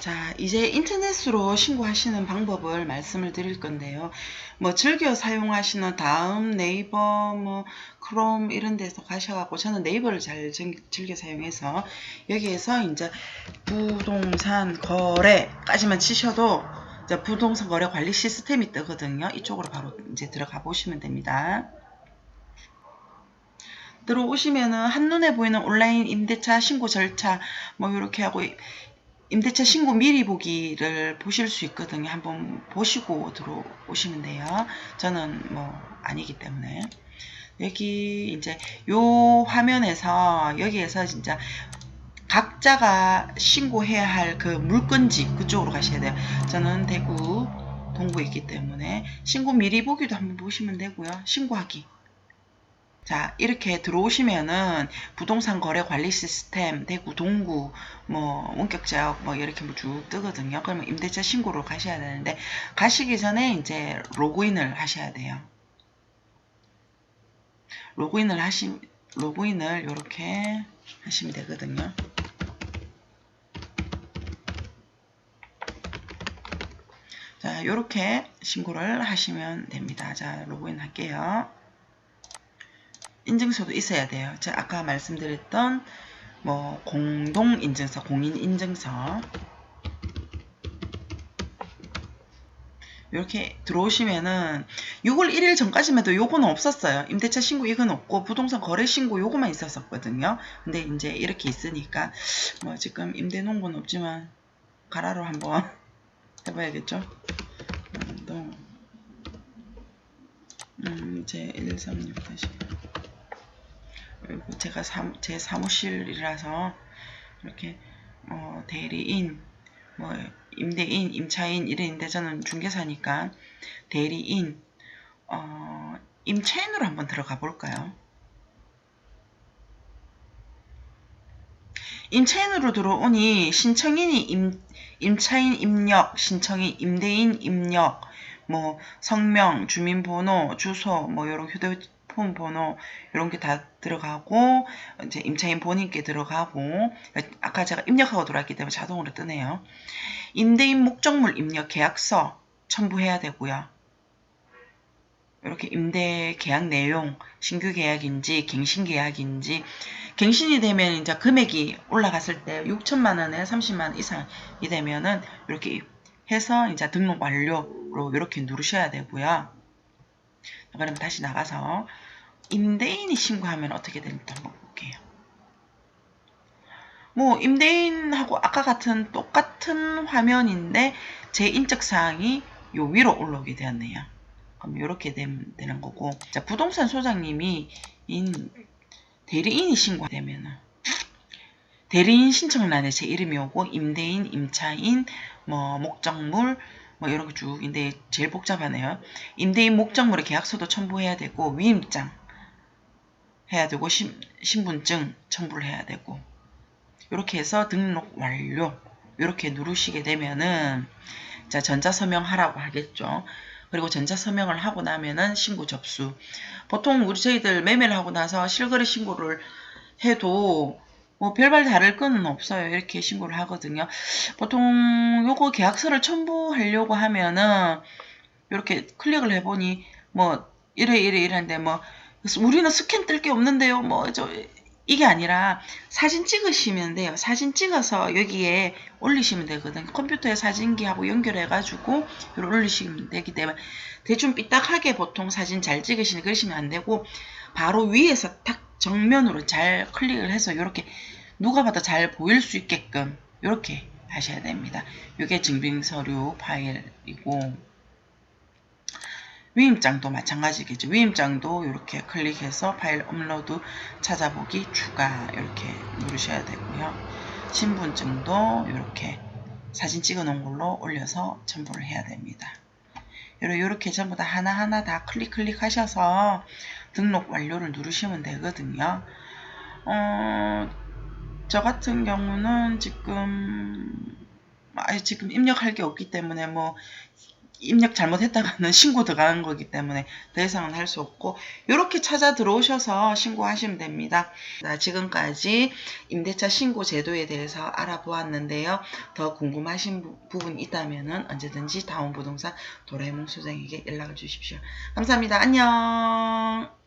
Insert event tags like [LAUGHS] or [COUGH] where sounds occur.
자, 이제 인터넷으로 신고하시는 방법을 말씀을 드릴 건데요. 뭐 즐겨 사용하시는 다음 네이버 뭐 크롬 이런 데서 가셔갖고 저는 네이버를 잘 즐- 즐겨 사용해서 여기에서 이제 부동산 거래까지만 치셔도 이제 부동산 거래 관리 시스템이 뜨거든요. 이쪽으로 바로 이제 들어가 보시면 됩니다. 들어오시면은 한눈에 보이는 온라인 임대차 신고 절차 뭐 이렇게 하고 임대차 신고 미리 보기를 보실 수 있거든요. 한번 보시고 들어오시면 돼요. 저는 뭐 아니기 때문에 여기 이제 요 화면에서 여기에서 진짜 각자가 신고해야 할 그 물건지 그쪽으로 가셔야 돼요. 저는 대구 동구에 있기 때문에 신고 미리 보기도 한번 보시면 되고요. 신고하기. 자, 이렇게 들어오시면은 부동산 거래 관리 시스템, 대구, 동구, 뭐, 원격 지역, 뭐, 이렇게 뭐 쭉 뜨거든요. 그러면 임대차 신고로 가셔야 되는데, 가시기 전에 이제 로그인을 하셔야 돼요. 로그인을 하시, 로그인을 이렇게 하시면 되거든요. 자, 이렇게 신고를 하시면 됩니다. 자, 로그인 할게요. 인증서도 있어야 돼요. 제가 아까 말씀드렸던 뭐 공동 인증서, 공인 인증서 이렇게 들어오시면은 6월 1일 전까지만 해도 요거는 없었어요. 임대차 신고 이건 없고 부동산 거래 신고 요거만 있었었거든요. 근데 이제 이렇게 있으니까 뭐 지금 임대 농고는 없지만 가라로 한번 [LAUGHS] 해봐야겠죠. 음, 또, 음, 이제 136 다시. 제가 사, 제 사무실이라서 이렇게 어, 대리인, 뭐 임대인, 임차인 이랬는데 저는 중개사니까 대리인, 어, 임차인으로 한번 들어가 볼까요? 임차인으로 들어오니 신청인이 임, 임차인 입력, 신청인 임대인 입력, 뭐 성명, 주민번호, 주소, 뭐 이런 휴대 폰 번호 이런 게 다 들어가고 이제 임차인 본인께 들어가고 아까 제가 입력하고 들어왔기 때문에 자동으로 뜨네요. 임대인 목적물 입력 계약서 첨부해야 되고요. 이렇게 임대 계약 내용, 신규 계약인지 갱신 계약인지 갱신이 되면 이제 금액이 올라갔을 때 6천만 원에 30만 원 이상이 되면은 이렇게 해서 이제 등록 완료로 이렇게 누르셔야 되고요. 그럼 다시 나가서 임대인이 신고하면 어떻게 되는지 한번 볼게요. 뭐 임대인하고 아까 같은 똑같은 화면인데 제 인적 사항이 요 위로 올라오게 되었네요. 그럼 이렇게 되는 거고 자 부동산 소장님이 인 대리인이 신고되면은 대리인 신청란에 제 이름이 오고 임대인, 임차인, 뭐 목적물 뭐 이런 거쭉 인데 제일 복잡하네요. 임대인 목적물의 계약서도 첨부해야 되고 위임장 해야 되고 신, 신분증 첨부를 해야 되고 이렇게 해서 등록 완료 이렇게 누르시게 되면은 자 전자 서명 하라고 하겠죠. 그리고 전자 서명을 하고 나면은 신고 접수. 보통 우리 저희들 매매를 하고 나서 실거래 신고를 해도 뭐 별발 다를 건은 없어요. 이렇게 신고를 하거든요. 보통 요거 계약서를 첨부하려고 하면은 이렇게 클릭을 해보니 뭐 이래 이래 이랬는데 뭐 우리는 스캔 뜰 게 없는데요. 뭐 저 이게 아니라 사진 찍으시면 돼요. 사진 찍어서 여기에 올리시면 되거든요. 컴퓨터에 사진기하고 연결해가지고 올리시면 되기 때문에 대충 삐딱하게 보통 사진 잘 찍으시는 그러시면 안 되고 바로 위에서 탁 정면으로 잘 클릭을 해서 이렇게 누가 봐도 잘 보일 수 있게끔 이렇게 하셔야 됩니다. 이게 증빙서류 파일이고 위임장도 마찬가지겠죠. 위임장도 이렇게 클릭해서 파일 업로드 찾아보기 추가 이렇게 누르셔야 되고요. 신분증도 이렇게 사진 찍어 놓은 걸로 올려서 첨부를 해야 됩니다. 이렇게 전부 다 하나하나 다 클릭 클릭 하셔서 등록 완료를 누르시면 되거든요. 어, 저 같은 경우는 지금 아, 지금 입력할 게 없기 때문에 뭐 입력 잘못했다가는 [LAUGHS] 신고 들어가는 거기 때문에 더 이상은 할 수 없고 이렇게 찾아 들어오셔서 신고하시면 됩니다. 자, 지금까지 임대차 신고 제도에 대해서 알아보았는데요. 더 궁금하신 부- 부분 있다면 언제든지 다운부동산 도라에몽 소장에게 연락을 주십시오. 감사합니다. 안녕.